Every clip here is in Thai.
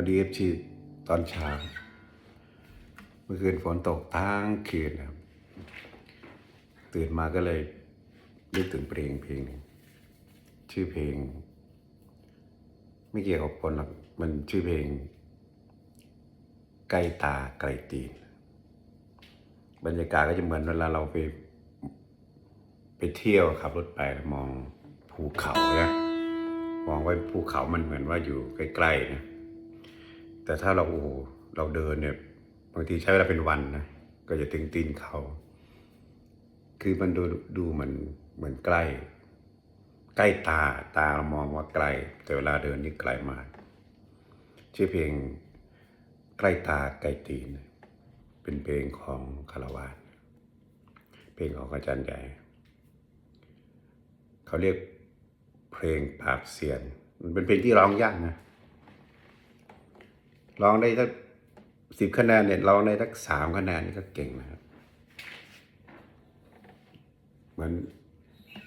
อดีเอฟชีตอนเช้า เมื่อคืนฝนตกทั้งคืนนะครับ ตื่นมาก็เลยนึกถึงเพลงเพลงนึงชื่อเพลง ไม่เกี่ยวกับคนหรอกมันชื่อเพลงใกล้ตาไกลตีน บรรยากาศก็จะเหมือนเวลาเราไปไปเที่ยวขับรถไปมองภูเขาเนี่ยมองไว้ภูเขามันเหมือนว่าอยู่ใกล้ๆนะ แต่ถ้าเราโอ้โหเราเดินเนี่ยบางทีใช้เวลาเป็นวันนะก็จะถึงตีนเขา คือมันดูดูเหมือนเหมือนใกล้ ใกล้ตาตาเรามองว่าไกล แต่เวลาเดินนี่ไกลมากชื่อเพลงใกล้ตาไกลตีน เป็นเพลงของคารวานเพลงของอาจารย์ใหญ่เขาเรียกเพลงปราบเสียน มันเป็นเพลงที่ร้องยากนะ ร้องได้สักสิบคะแนนเนี่ยร้องได้สักสามคะแนนนี่ก็เก่งนะครับ เหมือน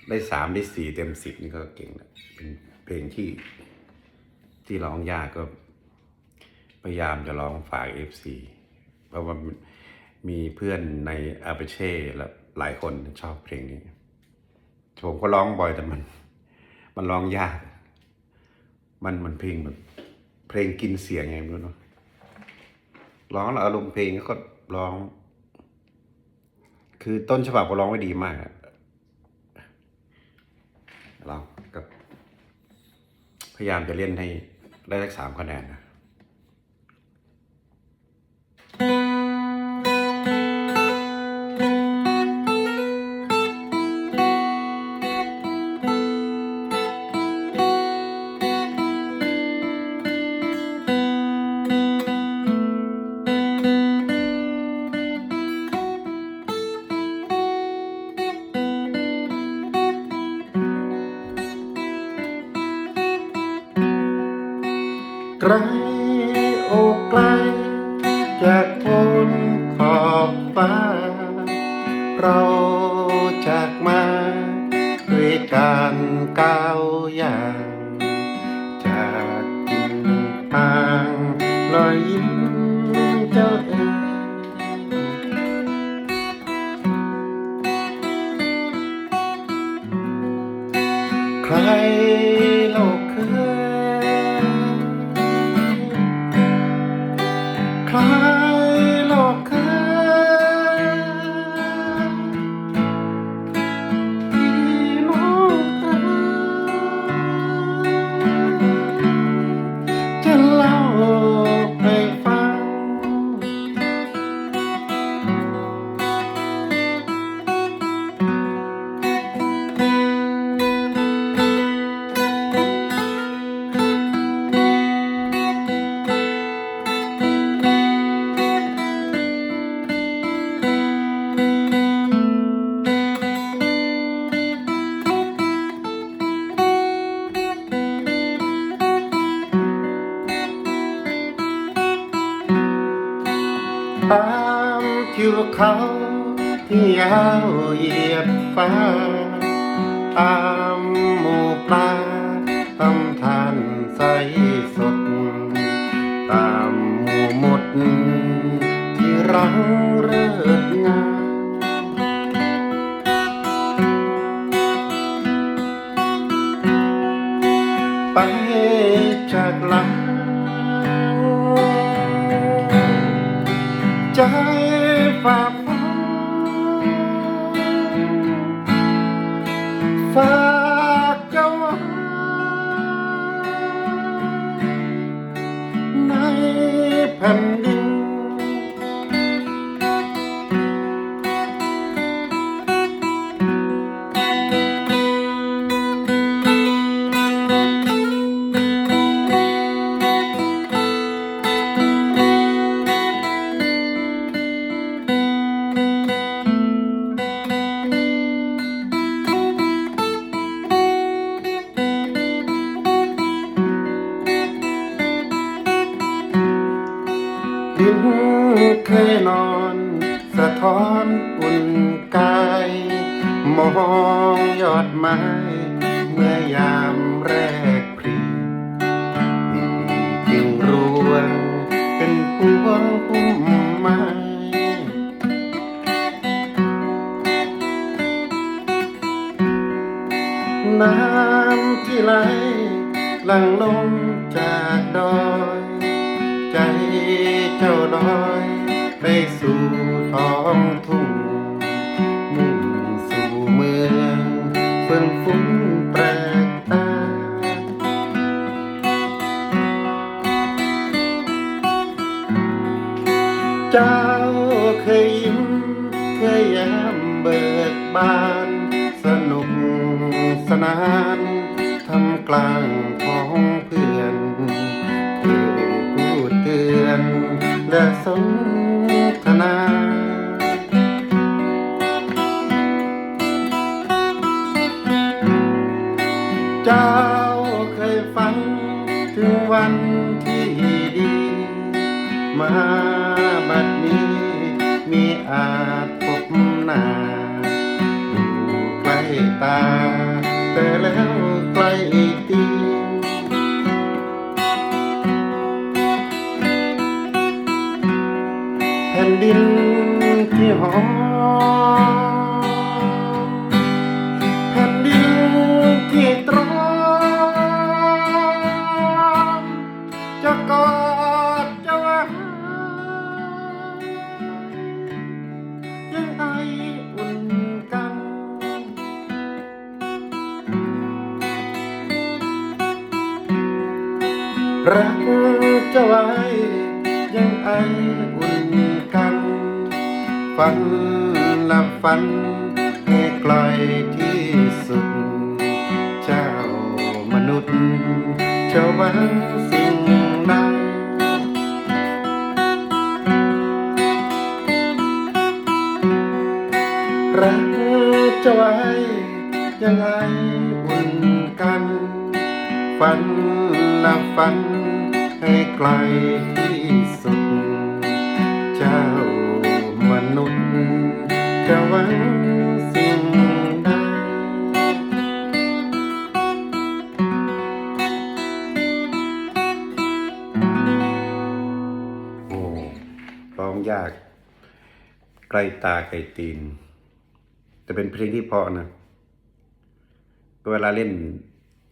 ได้สามได้สี่เต็มสิบนี่ก็เก่งแล้วเป็นเพลงที่ที่ร้องยากก็พยายามจะร้องฝากเอฟซีเพราะว่ามีเพื่อนในอาเปเช่และหลายคนชอบเพลงนี้ ผมก็ร้องบ่อยแต่มัน มันร้องยาก มันมันเพลงแบบ เพลงกินเสียงไงไม่รู้เนาะ ร้องแล้วอารมณ์เพลงก็ร้อง คือต้นฉบับก็ร้องไว้ดีมากเราก็พยายามจะเล่นให้ได้สักสามคะแนนนะ ไกลโอไกล จากคนขอบฟ้า เราจากมาด้วยการก้าวอย่างจากทินทางรอยยิ้มเจ้า ยาวเหยียบฟ้าตา เคยนอน สะท้อนอุ่นกาย มองยอดไม้ เมื่อยามแรกพรีจึงรวงเป็นปวงอุ้มไม้น้ำที่ไหลหลั่งลงจากดอย ใจเจ้าดอย ไปสู่ท้องทุ่งมุ่งสู่เมืองเฟื่องฟุ้งแปลกตา เจ้าเคยยิ้มเคยแย้มเบิกบาน สนุกสนานทำกลางของเพื่อนเคยพูดเตือนและสน ล้ รักจะไว้ยังไออุ่นกัน ฝันนับฝันให้ไกลที่สุด เจ้ามนุษย์จะหวังสิ่งใดรักจะไว้ยังไงอุ่นกัน ฝัน นับฝัน ให้ไกลที่สุด เจ้ามนุษย์จะหวังสิ่งใดโอ้ร้องยาก ใกล้ตาไกลตีน แต่เป็นเพลงที่เพราะนะเวลาเล่น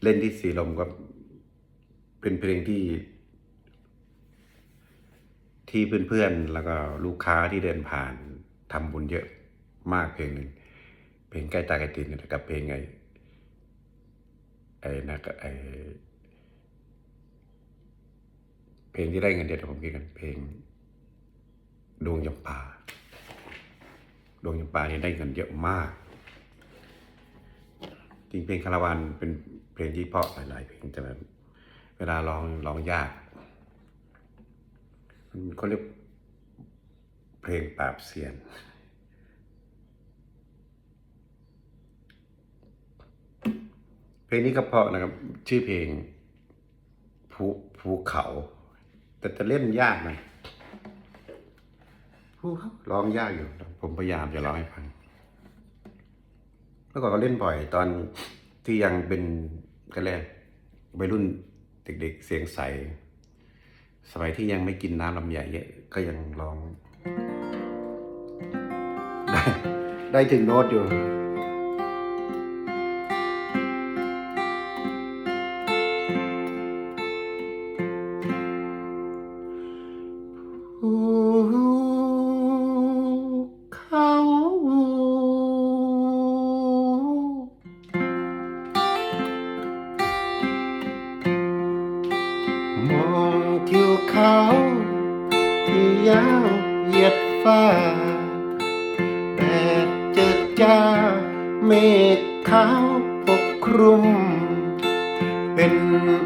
เล่นที่สีลมก็ เป็นเพลงที่ที่เพื่อนๆ แล้วก็ลูกค้าที่เดินผ่านทำบุญเยอะมากเพลงหนึ่งเพลงใกล้ตาไกลตีนกับเพลงไงไอ้นะก็ไอ้เพลงที่ได้เงินเดือนผมคิดกันเพลง ดวงยำปาดวงยำปาเนี่ยได้เงินเยอะมาก จริงเพลงคาราวานเป็นเพลงที่เพาะหลายๆเพลงแต่ เวลาร้องร้องยาก มันเขาเรียกเพลงปราบเสียน เพลงนี้ก็เพราะนะครับ ชื่อเพลงภูภูเขา แต่จะเล่นยากหน่อยภูเขาร้องยากอยู่ ผมพยายามจะร้องให้ฟังเมื่อก่อนก็เล่นบ่อยตอนที่ยังเป็นก็แรกวัยรุ่น เด็กๆเสียงใส สมัยที่ยังไม่กินน้ำลำไยเยอะก็ยังร้อง ได้ได้ถึงโน้ตอยู่ กค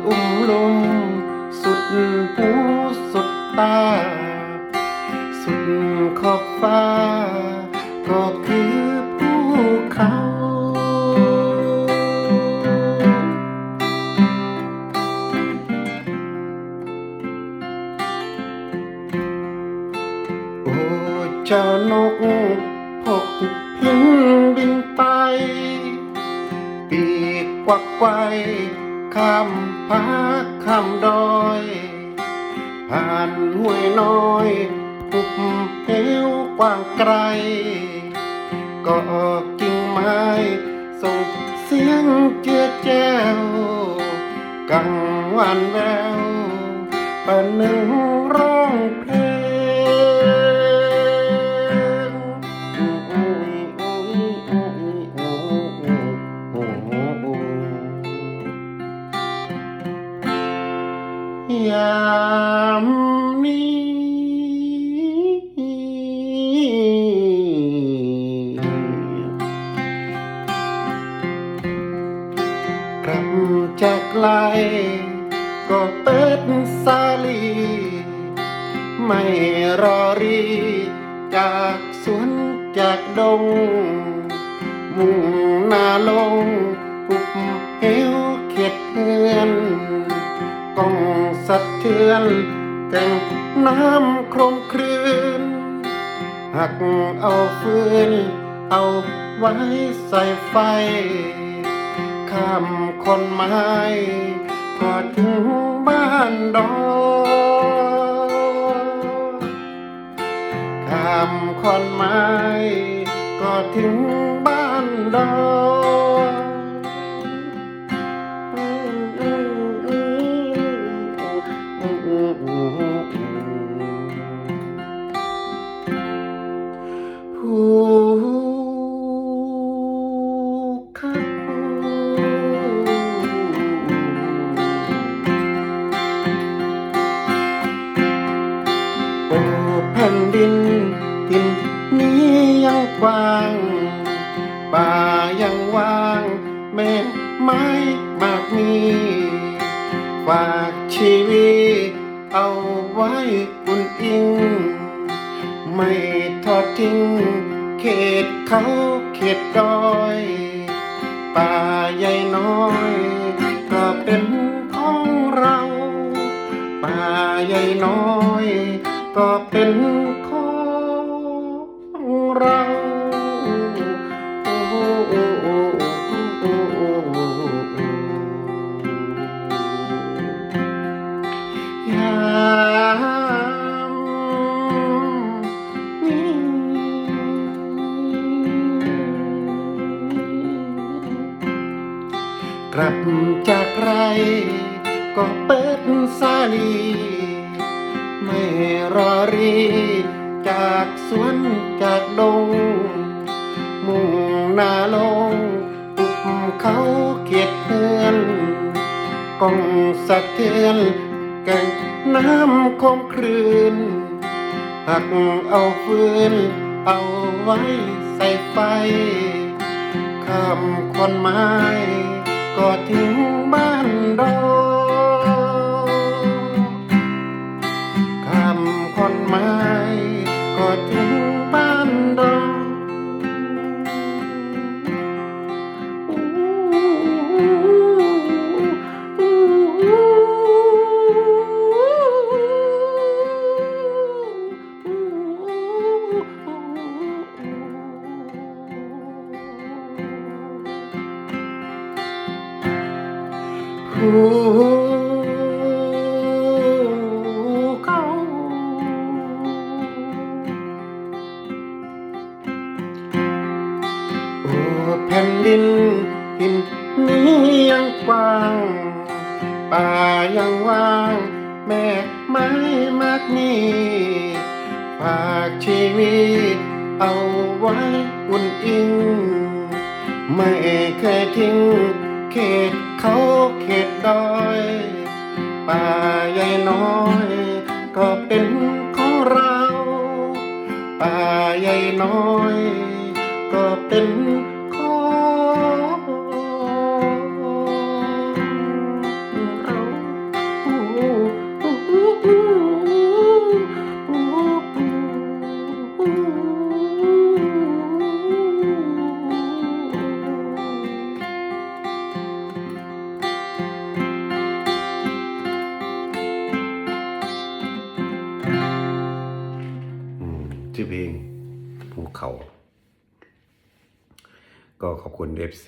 ไกวข้ามผาข้ามดอย ผ่านห้วยน้อยหุบเหวกว้างไกล ก็กิ่งไม้ส่งเสียงเจือแจ้ว กังวานแววปะหนึ่งร้อง น้าลงปุบเหวเขียดเพื่อนกองสะเทือนแก่งน้ำโครมครืนหักเอาฟืน เอาไว้ใส่ไฟข้ามคนไม้ก็ถึงบ้านดอกข้ามคนไม้ก็ถึง บ้ มากมีฝากชีวิตเอาไว้อุ่นอิง ไม่ทอดทิ้ง เขตเขาเขตดอยป่าใหญ่น้อยก็เป็นของเราป่าใหญ่น้อยก็เป็นของเรา ลี ไม่รอรี จากสวนจากดง มุ่งหน้าลงปุบเขาเขียดเพื่อนกองสะเทือนแก่งน้ำคงครืนหักเอาฟืน เอาไว้ใส่ไฟข้ามคนไม้ ก็ถึงบ้านดอก กมีฝากชีวิตเอาไว้อุ่นอิง ไม่เคยทิ้ง เขตเขาเขตดอยป่าใหญ่น้อย ก็เป็นของเราป่าใหญ่น้อย ก็เป็น FC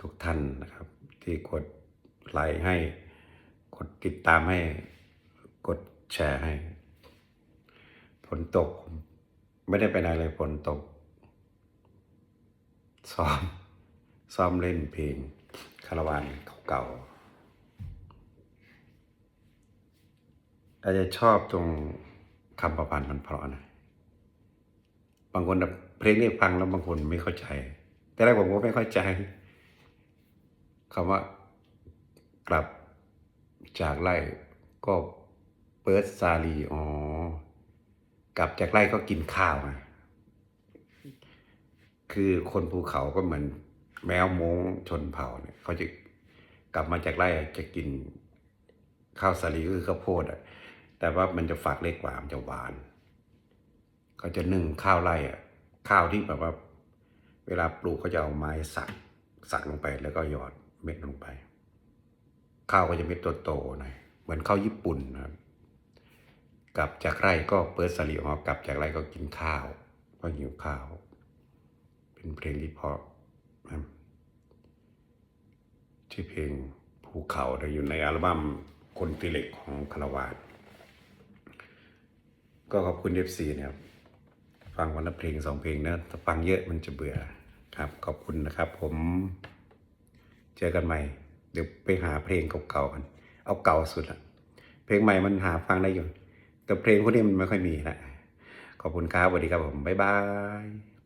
ทุกท่านนะครับ ที่กดไลค์ให้ กดติดตามให้ กดแชร์ให้ฝนตก ไม่ได้ไปไหนเลยฝนตก ซ้อม ซ้อมเล่นเพลงคาราวานเก่าๆอาจจะชอบตรงคำประพันธ์มันเพราะนะ บางคนเพลงนี้ฟังแล้วบางคนไม่เข้าใจ แต่แรกผมก็ไม่เข้าใจคำว่ากลับจากไร่ก็เปิดซาลีอ๋อกลับจากไร่ก็กินข้าวนะคือคนภูเขาก็เหมือนแมวมงชนเผ่าเนี่ยเขาจะกลับมาจากไร่จะกินข้าวสาลีก็คือข้าวโพดอะแต่ว่ามันจะฝากเล็กกว่ามันจะหวาน เขาจะนึ่งข้าวไร่อะข้าวที่แบบว่า เวลาปลูกเขาจะเอาไม้สักสักลงไปแล้วก็หยอดเม็ดลงไป ข้าวก็จะเม็ดโตๆหน่อยเหมือนข้าวญี่ปุ่นนะครับกลับจากไร่ก็เปิดสลีออกกลับจากไร่ก็กินข้าวก็หิวข้าว เป็นเพลงที่เพาะชื่อเพลงภูเขาแต่อยู่ในอัลบั้มคนตีเหล็กของคารวานก็ขอบคุณเอฟซีนะครับ ฟังวันละเพลงสองเพลงนะถ้าฟังเยอะมันจะเบื่อ ครับขอบคุณนะครับผมเจอกันใหม่ เดี๋ยวไปหาเพลงเก่าๆกัน เอาเก่าสุดละเพลงใหม่มันหาฟังได้อยู่ แต่เพลงพวกนี้มันไม่ค่อยมีละขอบคุณครับสวัสดีครับผมบ๊ายบาย